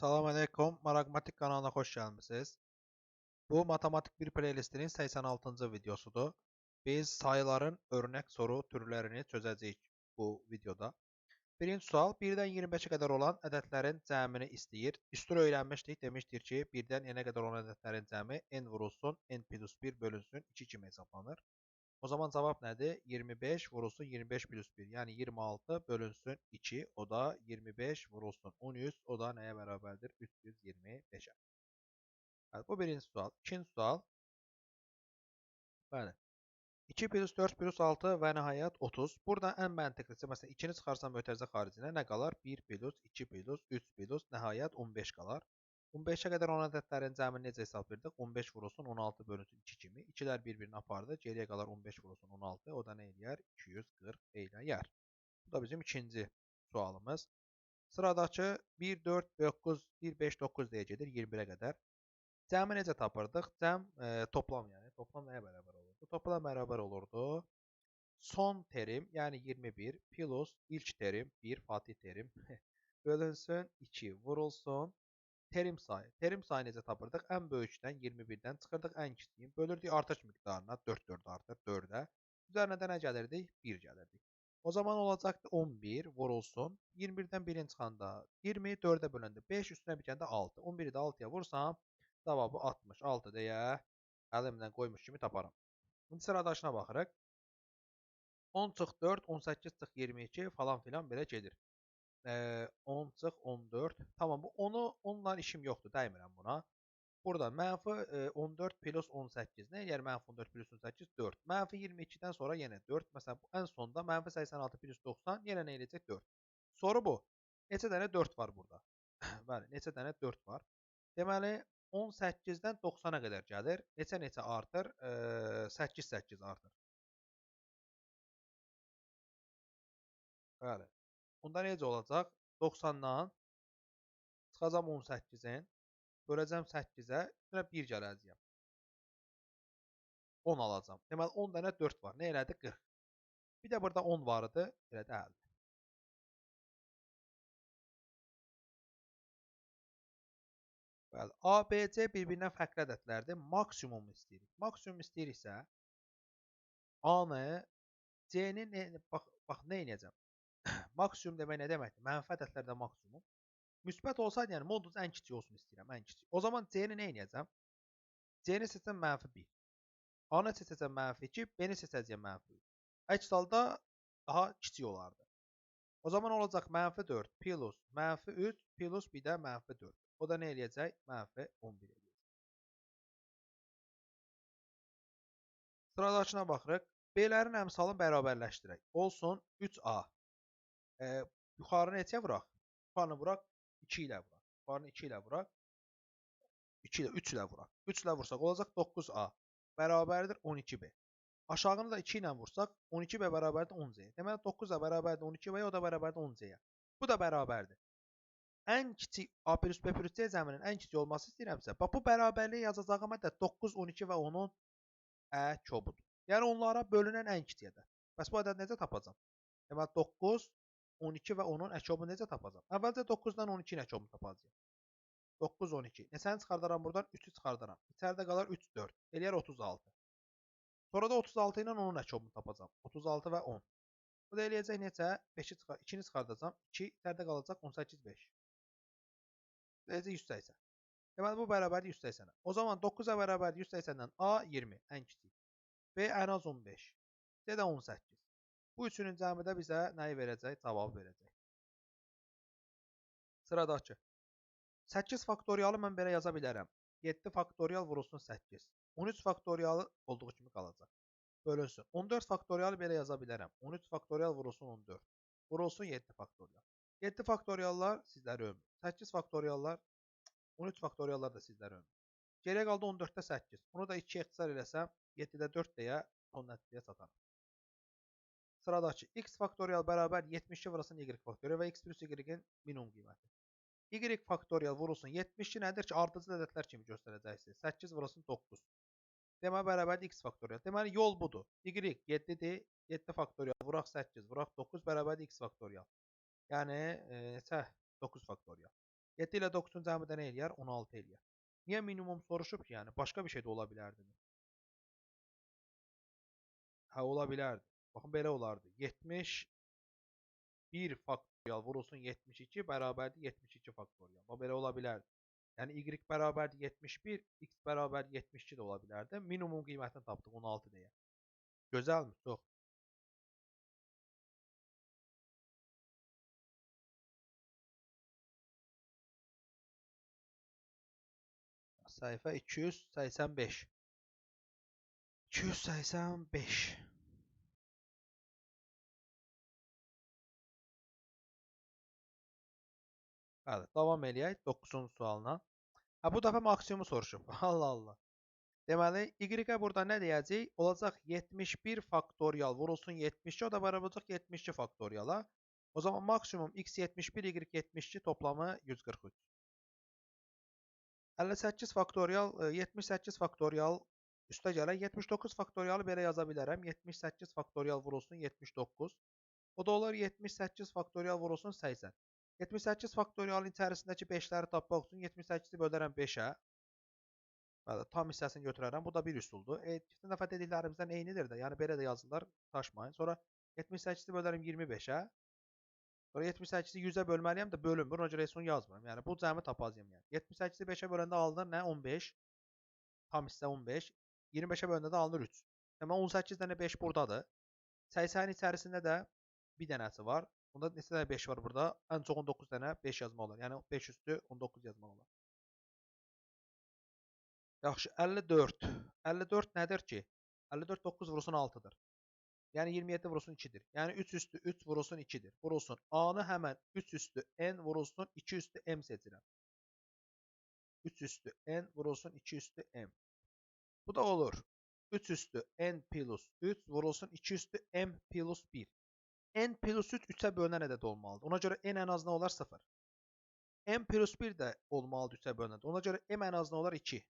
Salam əleykum, Maraqmatik kanalına xoş gəlmisiniz. Bu matematik bir playlistinin 86-cı videosudur. Biz sayıların örnək soru türlərini çözəcəyik bu videoda. Birinci sual 1-dən 25-ə qədər olan ədədlərin cəmini istəyir. Üstür öyrənmişdik, demişdir ki, 1-dən n-ə qədər olan ədədlərin cəmi n vurulsun, n plus 1 bölünsün 2 kimi hesablanır. O zaman cavab nədir? 25 vurulsun 25 plus 1, yəni 26 bölünsün 2, o da 25 vurulsun 13, o da nəyə bərabərdir? 325-ə. Bəli, bu birinci sual. İkinci sual. Bəli. 2 plus 4 plus 6 və nəhayət 30. Burada ən məntiqlisi, məsələn, 2-ni çıxarsam mötərizə xaricinə nə qalar? 1 plus 2 plus 3 plus nəhayət 15 qalar. 15-ə qədər olan ədədlərin cəmini necə hesablayırdıq? 15 vurulsun 16 bölünsün 2 kimi. 2-lər bir-birini apardı. Geriyə qalar 15 vurulsun 16. O da nə eləyər? 240 eləyər. Bu da bizim ikinci sualımız. Sıradakı 1, 4, 9, 1, 5, 9 deyə gedir 21-ə qədər. Cəmi necə tapırdıq? Cəm e, toplam yəni. Toplam nəyə bərabər olurdu? Toplam bərabər olurdu. Son terim, yəni 21 plus ilk terim, 1 Fatih terim bölünsün 2 vurulsun terim sayı. Terim sayı necə tapırdıq? Ən böyükdən 21-dən çıxırdıq ən kiçiyin. Bölürdük artış miqdarına 4 4 artır 4-ə. Üzərinə də nə gəlirdik? 1 gəlirdik. O zaman olacaqdı 11 vurulsun. 21-dən 1-in çıxanda 20, 4-ə böləndə 5, üstünə bir də 6. 11-i də 6-ya vursam, cavabı 66 deyə əlimlə qoymuş kimi taparam. İndi sıradakına baxırıq. 10 çıx 4, 18 çıx 22 falan filan belə gedir. Ee, 10 çıx 14. Tamam bu 10-u 10-la işim yoxdur, dəymirəm buna. Burada mənfi e, 14 plus 18. Nə eləyər mənfi 14 plus 18? 4. Mənfi 22-dən sonra yenə 4. Məsələn, bu ən sonda mənfi 86 plus 90 yenə nə eləyəcək? 4. Soru bu. Neçə dənə 4 var burada? Bəli, neçə dənə 4 var? Deməli, 18-dən 90-a qədər gəlir. Neçə-neçə artır? 8-8 artır. Bəli. Bunda necə olacaq? 90-dan çıxacam 18-in, böləcəm 8-ə, üstünə 1 gələcəyəm. 10 alacam. Deməli 10 dənə 4 var. Nə elədi? 40. Bir də burada 10 var idi, elə də 50. Bəli, ABC bir-birindən fərqli ədədlərdir. Maksimum istəyirik. Maksimum istəyiriksə A-nı C-nin bax bax nə edəcəm? Maksimum demək nə deməkdir? Mənfi ədədlərdə maksimum. Müsbət olsaydı, yəni modulus ən kiçik olsun istəyirəm, ən kiçik. O zaman C-ni nə edəcəm? C-ni seçsəm mənfi 1. A-nı seçsəm mənfi 2, B-ni seçəcəm mənfi 3. Əks halda daha kiçik olardı. O zaman olacaq mənfi 4 plus mənfi 3 plus bir də mənfi 4. O da nə eləyəcək? Mənfi 11 eləyəcək. Sıradakına baxırıq. B-lərin əmsalını bərabərləşdirək. Olsun 3A. E, yuxarını neçəyə vuraq? Yuxarını vuraq 2 ilə vuraq. Yuxarını 2 ilə vuraq. 2 ilə 3 ilə vuraq. 3 ilə vursaq olacaq 9A. Bərabərdir 12B. Aşağını da 2 ilə vursaq 12B bərabərdir 10C. Deməli 9A bərabərdir 12B, o da bərabərdir 10C-yə. Bu da bərabərdir. Ən kiçik A plus B plus C cəminin ən kiçik olması istəyirəmsə, bax bu bərabərliyi yazacağım ədəd 9, 12 və onun ə çobudur. Yəni onlara bölünən ən kiçik ədəd. Bəs bu ədəd necə tapacam? Deməli 9, 12 və onun əkobunu necə tapacam? Əvvəlcə 9-dan 12-nin əkobunu tapacağam. 9, 12. Neçəni çıxardaram buradan? 3-ü çıxardaram. İçəridə qalar 3, 4. Eləyər 36. Sonra da 36 ilə onun əkobunu tapacam. 36 və 10. Bu da eləyəcək neçə? 5-i çıxar 2-ni çıxardacam. 2 içəridə qalacaq 18, 5. Eləyəcək 180. Deməli bu bərabərdir 180-ə. O zaman 9-a bərabərdir 180-dən A 20 ən kiçik. B ən az 15. C də 18. Bu üçünün cəmi də bizə nəyi verəcək? Cavab verəcək. Sıradakı. 8 faktorialı mən belə yaza bilərəm. 7 faktorial vurulsun 8. 13 faktorialı olduğu kimi qalacaq. Bölünsün. 14 faktorialı belə yaza bilərəm. 13 faktorial vurulsun 14. Vurulsun 7 faktorial. 7 faktoriallar sizlərə ömür. 8 faktoriallar 13 faktoriallar da sizlərə ömür. Geriyə qaldı 14-də 8. Bunu da 2 ixtisar eləsəm 7-də 4 deyə son nəticəyə çataram. Sıradakı x faktorial bərabər 72 vurulsun y faktorial və x plus y-in minimum qiyməti. y faktorial vurulsun 72 nədir ki, ardıcıl ədədlər kimi göstərəcəksiniz. 8 vurulsun 9. Deməli bərabərdir x faktorial. Deməli yol budur. y 7-dir. 7 faktorial vuraq 8, vuraq 9 bərabərdir x faktorial. Yəni e, neçə? 79 faktorial. 7 ilə 9-un cəmidə nə eləyər? 16 eləyər. Niyə minimum soruşub ki, yəni başqa bir şey də ola bilərdi. Hə, ola bilərdi. Baxın belə olardı. 70 1 faktorial vurulsun 72 bərabərdir 72 faktorial. Bu belə ola bilərdi. Yəni y bərabərdir 71, x bərabərdir 72 də ola bilərdi. Minimum qiymətini tapdıq 16 deyə. Gözəlmi? Çox. Səhifə 285. 285. Bəli, davam eləyək 9-cu sualına. Hə, bu dəfə maksimumu soruşub. Allah Allah. Deməli, y-ə burada nə deyəcək? Olacaq 71 faktorial vurulsun 72, o da bərabər olacaq 72 faktoriala. O zaman maksimum x 71, y 72 toplamı 143. 58 faktorial, 78 faktorial üstə gələk. 79 faktorialı belə yaza bilərəm. 78 faktorial vurulsun 79. O da olur 78 faktorial vurulsun 80. 78 faktorialın içərisindəki 5-ləri tapmaq üçün 78-i bölərəm 5-ə. Bəli, tam hissəsini götürərəm. Bu da bir üsuldur. E, keçən dəfə dediklərimizdən eynidir də. Yəni belə də yazırlar, daşmayın. Sonra 78-i bölərəm 25-ə. Sonra 78-i 100-ə bölməliyəm də bölünmür. Ona görə heç bu cəmi tapacağam yəni. 78-i 5-ə böləndə alınır nə? 15. Tam hissə 15. 25-ə böləndə də alınır 3. Deməli 18 dənə 5 burdadır. 80-in içərisində də bir dənəsi var. Bunda neçə dənə 5 var burada? Ən çox 19 dənə 5 yazmaq olar. Yəni 5 üstü 19 yazmaq olar. Yaxşı, 54. 54 nədir ki? 54 9 vurulsun 6-dır. Yəni 27 vurulsun 2-dir. Yəni 3 üstü 3 vurulsun 2-dir. Vurulsun. A-nı həmən 3 üstü n vurulsun 2 üstü m seçirəm. 3 üstü n vurulsun 2 üstü m. Bu da olur. 3 üstü n plus 3 vurulsun 2 üstü m plus 1. N plus 3 3-ə bölünən ədəd olmalıdır. Ona görə n ən az nə olar? 0. m plus 1 də olmalıdır 3-ə bölünəndə. Ona görə m ən az nə olar? 2.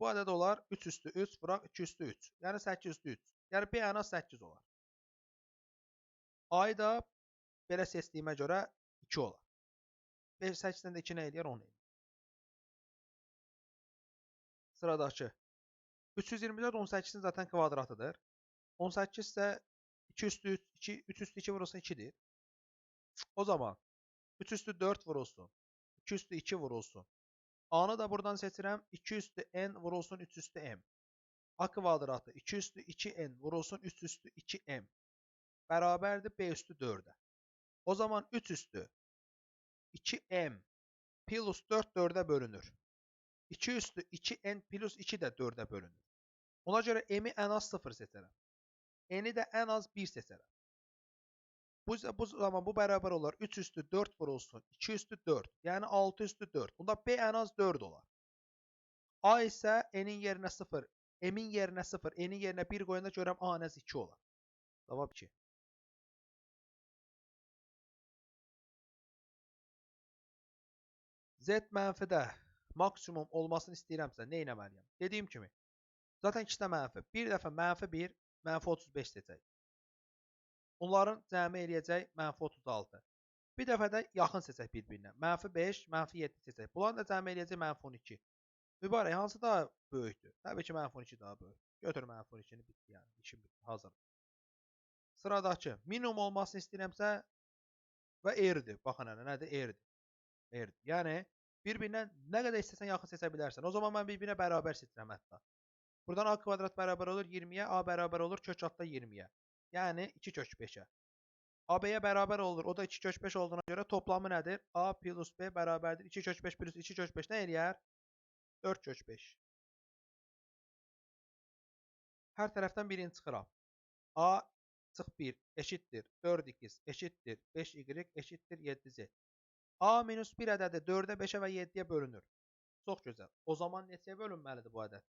Bu ədəd olar 3 üstü 3 vuraq 2 üstü 3. Yəni 8 üstü 3. Yəni B ən az 8 olar. A-yı da belə seçdiyimə görə 2 olar. 5 8-dən də 2 nə eləyər? 10 eləyər. Sıradakı 324 18-in zaten kvadratıdır. 18 isə 2 üstü 3, 2, 3 üstü 2 vurulsun 2'dir. O zaman 3 üstü 4 vurulsun. 2 üstü 2 vurulsun. A'nı da buradan seçirəm. 2 üstü n vurulsun 3 üstü m. A kvadratı 2 üstü 2n vurulsun 3 üstü 2m. Bərabərdir b üstü 4'ə. O zaman 3 üstü 2m plus 4 4'ə bölünür. 2 üstü 2n plus 2 də 4'ə bölünür. Ona görə m'i ən az 0 seçərəm. N'i də ən az 1 seçərəm. Bu, bu zaman bu bərabər olar 3 üstü 4 vurulsun 2 üstü 4. Yəni 6 üstü 4. Bunda B ən az 4 olar. A isə N'in yerinə 0, M'in yerinə 0, N'in yerinə 1 qoyanda görəm A ən az 2 olar. Cavab 2. Z mənfidə maksimum olmasını istəyirəmsə nə etməliyəm? Dediyim kimi, zaten 2 də mənfi. Bir dəfə mənfi 1, mənfi 35 seçək. Onların cəmi eləyəcək mənfi 36. Bir dəfə də yaxın seçək bir-birinə. Mənfi 5, mənfi 7 seçək. Bunların da cəmi eləyəcək mənfi 12. Mübarək, hansı daha böyükdür? Təbii ki, mənfi 12 daha böyük. Götür mənfi 12-ni bitdi yəni. İşim bitdi, hazır. Sıradakı minimum olmasını istəyirəmsə və R-dir. Baxın hələ nədir? R-dir. R-dir. Yəni bir-birindən nə qədər istəsən yaxın seçə bilərsən. O zaman mən bir-birinə bərabər seçirəm hətta. Buradan A kvadrat bərabər olur 20-yə, A bərabər olur kök altda 20-yə. Yəni 2 kök 5-ə. AB-yə bərabər olur. O da 2 kök 5 olduğuna görə toplamı nədir? A plus B bərabərdir. 2 kök 5 plus 2 kök 5 nə eləyər? 4 kök 5. Hər tərəfdən birini çıxıram. A çıx 1 eşitdir 4x eşitdir 5y eşitdir 7z. A minus 1 ədədi 4-ə 5-ə və 7-yə bölünür. Çox gözəl. O zaman neçəyə bölünməlidir bu ədəd?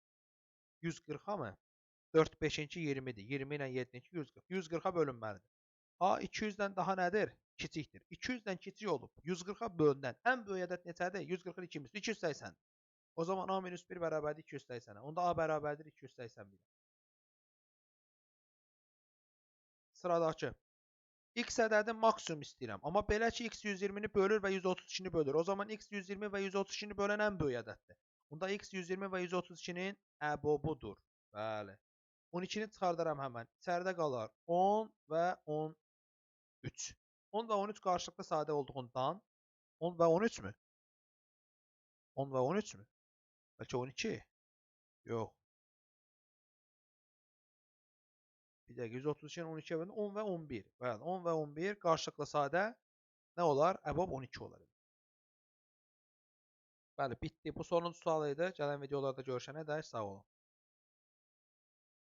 140-a mı? 4 5-inki 20-dir. 20 ilə 7-inki 140. 140-a bölünməlidir. A 200-dən daha nədir? Kiçikdir. 200-dən kiçik olub 140-a bölünən ən böyük ədəd neçədir? 140-ın 2 misli 280. O zaman A minus 1 bərabərdir 280-ə. Onda A bərabərdir 281. Sıradakı. x ədədini maksimum istəyirəm. Amma belə ki, x 120-ni bölür və 132-ni bölür. O zaman x 120 və 132-ni bölən ən böyük ədəddir. Bunda x 120 və 132-nin əbobudur. Bəli. 12-ni çıxardaram həmən. İçəridə qalar 10 və 13. 10 və 13 qarşılıqlı sadə olduğundan 10 və 13 mü? 10 və 13 mü? Bəlkə 12? Yox. Bir dəqiqə 132-nin 12-yə bölündə 10 və 11. Bəli, 10 və 11 qarşılıqlı sadə nə olar? Əbob 12 olar. Bəli, bitdi. Bu sonuncu sual idi. Gələn videolarda görüşənə dək sağ olun.